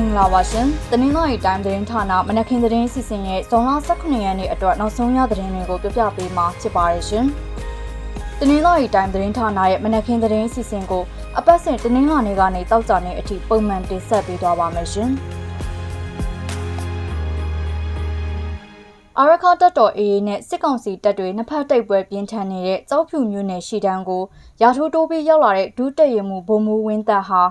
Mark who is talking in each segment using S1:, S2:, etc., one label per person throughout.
S1: င်္ဂလာပါရှင်။တနင်္လာရီတိုင်းသတင်းဌာနမနက်ခင်းသတင်းစီစဉ်ရဲ့ဇွန်လ18ရက်နေ့အတွက်နောက်ဆုံးရသတင်းတွေကိုပြပြပေးမှာဖြစ်ပါရရှင်။တနင်္လာရီတိုင်းသတင်းဌာနရဲ့မနက်ခင်းသတင်းစီစဉ်ကိုအပတ်စဉ်တနင်္လာနေ့ကနေတောက်ကြနေအထိပုံမှန်တင်ဆက်ပေးသွားပါမယ်ရှင်။အာရခတက်တော်အေးနဲ့စစ်ကောင်စီတပ်တွေနှစ်ဖက်တိုက်ပွဲပြင်းထန်နေတဲ့ကြောက်ဖြူမျိုးနယ်ရှီတန်းကိုရာထိုးတိုးပြီးရောက်လာတဲ့ဒုတက်ရမှုဘုံမူဝင်းတပ်ဟာ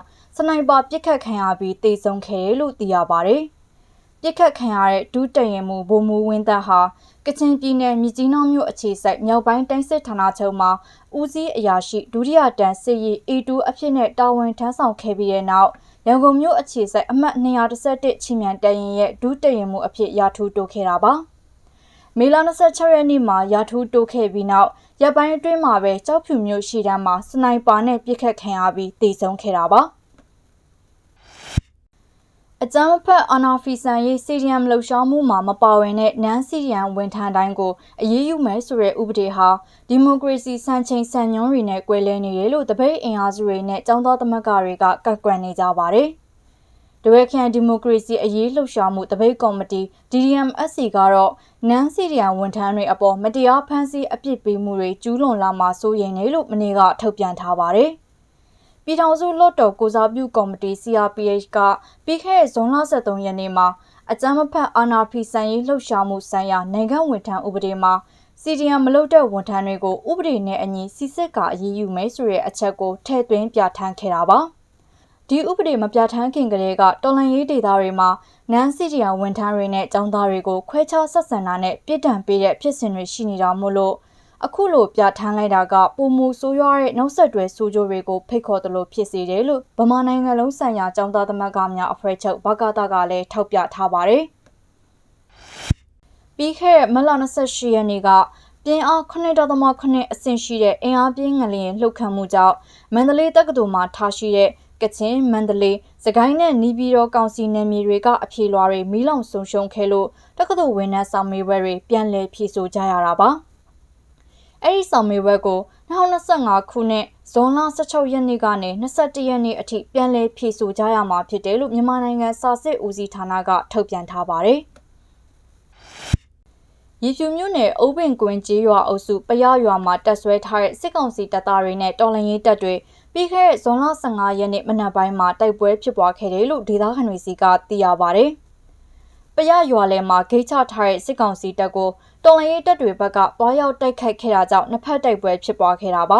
S1: စနိုက်ပါပစ်ခတ်ခံရပြီးတေဆုံးခဲ့တယ်လို့သိရပါတယ်။ပစ်ခတ်ခံရတဲ့ဒုတရင်မူဘိုမူဝင်းသက်ဟာကချင်ပြည်နယ်မြကြီးနောင်မြို့အခြေစိုက်မြောက်ပိုင်းတိုင်းစစ်ဌာနချုပ်မှာဦးစီးအရာရှိဒုတိယတန်းစစ်ရေး A2 အဖြစ်နဲ့တာဝန်ထမ်းဆောင်ခဲ့ပြီးတဲ့နောက်ရန်ကုန်မြို့အခြေစိုက်အမှတ်211ချီမြန်တရင်ရဲ့ဒုတရင်မူအဖြစ်ရာထူးတိုးခဲ့တာပါ။မေလ26ရက်နေ့မှာရာထူးတိုးခဲ့ပြီးနောက်ရပ်ပိုင်းအတွင်းမှာပဲကြောက်ဖြူမျိုးရှိတန်းမှာစနိုက်ပါနဲ့ပစ်ခတ်ခံရပြီးတေဆုံးခဲ့တာပါ။ အကြမ်းဖက်အာနာဖီဆန်ရေးစီရီယမ်လှုပ်ရှားမှုမှာမပါဝင်တဲ့နန်းစီရီယမ်ဝန်ထမ်းတိုင်းကိုအရေးယူမယ်ဆိုတဲ့ဥပဒေဟာဒီမိုကရေစီစံချိန်စံညွှန်းတွေနဲ့ကွဲလဲနေတယ်လို့တပိတ်အင်အားစုတွေနဲ့ចောင်းသားသမဂ္ဂတွေကကတ်ကွက်နေကြပါတယ်။ဒဝဲခန်ဒီမိုကရေစီအရေးလှုပ်ရှားမှုတပိတ်ကော်မတီ DDMSC ကတော့နန်းစီရီယမ်ဝန်ထမ်းတွေအပေါ်မတရားဖမ်းဆီးအပြစ်ပေးမှုတွေကျူးလွန်လာမှာစိုးရိမ်နေလို့မနေ့ကထုတ်ပြန်ထားပါတယ်။ ပြည်ထောင်စုလွှတ်တော်ကိုစားပြုကော်မတီ CRPH ကပြီးခဲ့တဲ့ဇွန်လ23ရက်နေ့မှာအကြမ်းမဖက်အာဏာဖီဆန်ရေးလှုပ်ရှားမှုဆိုင်ရာနိုင်ငံဝန်ထမ်းဥပဒေမှာစီဒီအမ်မလုပ်တဲ့ဝန်ထမ်းတွေကိုဥပဒေနဲ့အညီစီစစ်ကအရေးယူမယ်ဆိုတဲ့အချက်ကိုထည့်သွင်းပြဋ္ဌာန်းခဲ့တာပါဒီဥပဒေမပြဋ္ဌာန်းခင်ကလေးကတော်လန်ရေးဒေသတွေမှာနန်းစီဒီအမ်ဝန်ထမ်းတွေနဲ့ចောင်းသားတွေကိုခွဲခြားဆက်ဆံတာနဲ့ပြစ်ဒဏ်ပေးတဲ့ဖြစ်စဉ်တွေရှိနေတာမို့လို့ အခုလိုပြဋ္ဌာန်းလိုက်တာကပုံမူဆိုးရွားတဲ့နောက်ဆက်တွဲဆိုးကျိုးတွေကိုဖိတ်ခေါ်သလိုဖြစ်စေတယ်လို့ဗမာနိုင်ငံလုံးဆိုင်ရာចောင်းသားသမဂ္ဂများအဖွဲ့ချုပ်ဘကတာကလည်းထောက်ပြထားပါတယ်။ပြီးခဲ့တဲ့မလ28ရက်နေ့ကပြင်းအား9.8အဆင့်ရှိတဲ့အင်အားပြင်းငလျင်လှုပ်ခတ်မှုကြောင့်မန္တလေးတက္ကသိုလ်မှာထားရှိတဲ့ကချင်မန္တလေးစကိုင်းနဲ့နီးပြည်တော်ကောင်စီနယ်မြေတွေကအပြေလွှာတွေမီးလောင်ဆုံးရှုံးခဲ့လို့တက္ကသိုလ်ဝန်ထမ်းဆောင်မေးပွဲတွေပြန်လည်ဖြေဆိုကြရတာပါ။ အဲ့ဒီဆောင်မေးပွဲကို2025ခုနှစ်ဇွန်လ16ရက်နေ့ကနေ21ရက်နေ့အထိပြန်လည်ဖြည့်ဆို့ကြရမှာဖြစ်တယ်လို့မြန်မာနိုင်ငံစာစစ်ဦးစီးဌာနကထုတ်ပြန်ထားပါတယ်။ရေဖြူမြို့နယ်အုပ်ပင်ကွင်းကျေးရွာအုပ်စုပရရွာမှာတက်ဆွဲထားတဲ့စစ်ကောင်စီတပ်သားတွေနဲ့တော်လှန်ရေးတပ်တွေပြီးခဲ့တဲ့ဇွန်လ15ရက်နေ့မနက်ပိုင်းမှာတိုက်ပွဲဖြစ်ပွားခဲ့တယ်လို့ဒေသခံတွေစီကသိရပါဗျ။ ပရရွာလဲမှာဂိတ်ချထားတဲ့စစ်ကောင်စီတပ်ကိုတော်လရေးတပ်တွေဘက်ကပွားရောက်တိုက်ခိုက်ခဲ့တာကြောင့်နှစ်ဖက်တိုက်ပွဲဖြစ်ပွားခဲ့တာပါ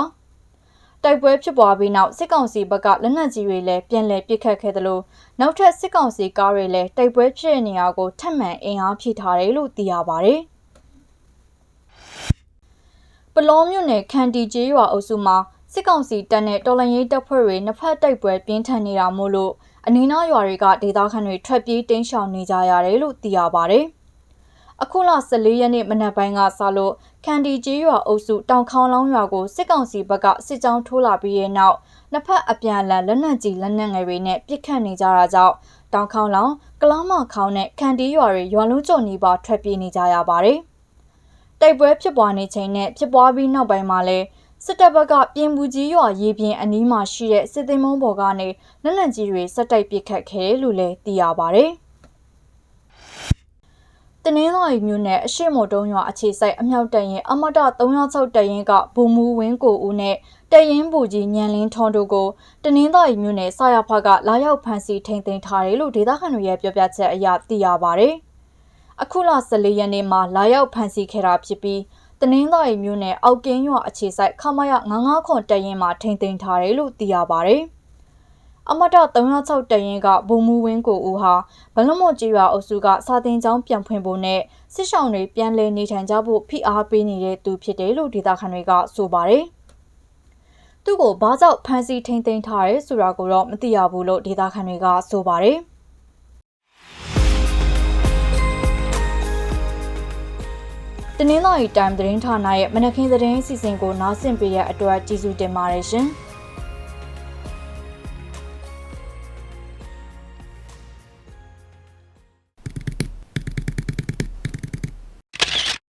S1: တိုက်ပွဲဖြစ်ပွားပြီးနောက်စစ်ကောင်စီဘက်ကလက်နက်ကြီးတွေလည်းပြန်လည်ပစ်ခတ်ခဲ့တယ်လို့နောက်ထပ်စစ်ကောင်စီကားတွေလည်းတိုက်ပွဲဖြစ်တဲ့နေရာကိုထပ်မံအင်အားဖြည့်ထားတယ်လို့သိရပါတယ်ပလောမြို့နယ်ခန်တီကျေးရွာအုပ်စုမှာစစ်ကောင်စီတပ်နဲ့တော်လန်ရေးတပ်ဖွဲ့တွေနှစ်ဖက်တိုက်ပွဲပြင်းထန်နေတာမို့လို့ အနီးနားရွာတွေကဒေသခံတွေထွက်ပြေးတိမ်းရှောင်နေကြရတယ်လို့သိရပါဗျ။အခုလ14ရက်နေ့မနက်ပိုင်းကစလို့ခန်ဒီကျေးရွာအုပ်စုတောင်ခေါင်လောင်းရွာကိုစစ်ကောင်စီဘက်ကစစ်ကြောင်းထိုးလာပြီးတဲ့နောက်နှစ်ဖက်အပြန်အလှန်လက်နက်ကြီးလက်နက်ငယ်တွေနဲ့ပစ်ခတ်နေကြတာကြောင့်တောင်ခေါင်လောင်းကလောင်းမခေါင်းနဲ့ခန်ဒီရွာတွေရွာလုံးကျော်နီးပါထွက်ပြေးနေကြရပါတယ်။တိုက်ပွဲဖြစ်ပွားနေချိန်နဲ့ဖြစ်ပွားပြီးနောက်ပိုင်းမှာလည်း စစ်တပ်ဘက်ကပြင်ဘူးကြီးရွာရေပြင်အနီးမှာရှိတဲ့စစ်သိမ်းမုံဘော်ကနေလက်နက်ကြီးတွေစက်တိုက်ပစ်ခတ်ခဲ့လို့လည်းသိရပါဗျ။တနင်္လာရီမြို့နယ်အရှိမော်တုံးရွာအခြေစိုက်အမြောက်တရင်အမတ306တရင်ကဘူမူဝင်းကိုဦးနဲ့တရင်ဘူကြီးညံလင်းထွန်းတို့ကိုတနင်္လာရီမြို့နယ်ဆရာဖကလာရောက်ဖမ်းဆီးထိန်သိမ်းထားတယ်လို့ဒေသခံတွေရဲ့ပြောပြချက်အရသိရပါဗျ။အခုလ14ရက်နေ့မှာလာရောက်ဖမ်းဆီးခဲ့တာဖြစ်ပြီး တနင်္သာရီမြို့နယ်အောက်ကင်းရွာအခြေစိုက်ခမရ99ခွန်တရင်မှာထိန်သိမ်းထားတယ်လို့သိရပါဗျ။အမတ306တရင်ကဘုံမူဝင်းကိုဦးဟာဘလမော့ကြီးရွာအုပ်စုကစာတင်ကျောင်းပြန်ဖွင့်ဖို့နဲ့စစ်ဆောင်တွေပြန်လည်နေထိုင်ကြဖို့ဖိအားပေးနေတဲ့သူဖြစ်တယ်လို့ဒေသခံတွေကဆိုပါတယ်။သူ့ကိုဘာကြောင့်ဖမ်းဆီးထိန်သိမ်းထားရဲဆိုတာကိုတော့မသိရဘူးလို့ဒေသခံတွေကဆိုပါတယ်။ တနင်္လာရီတိုင်းသတင်းဌာနရဲ့မနက်ခင်းသတင်းအစီအစဉ်ကိုနားဆင်ပေးရတဲ့အတွက်ကျေးဇူးတင်ပါတယ်ရှင်။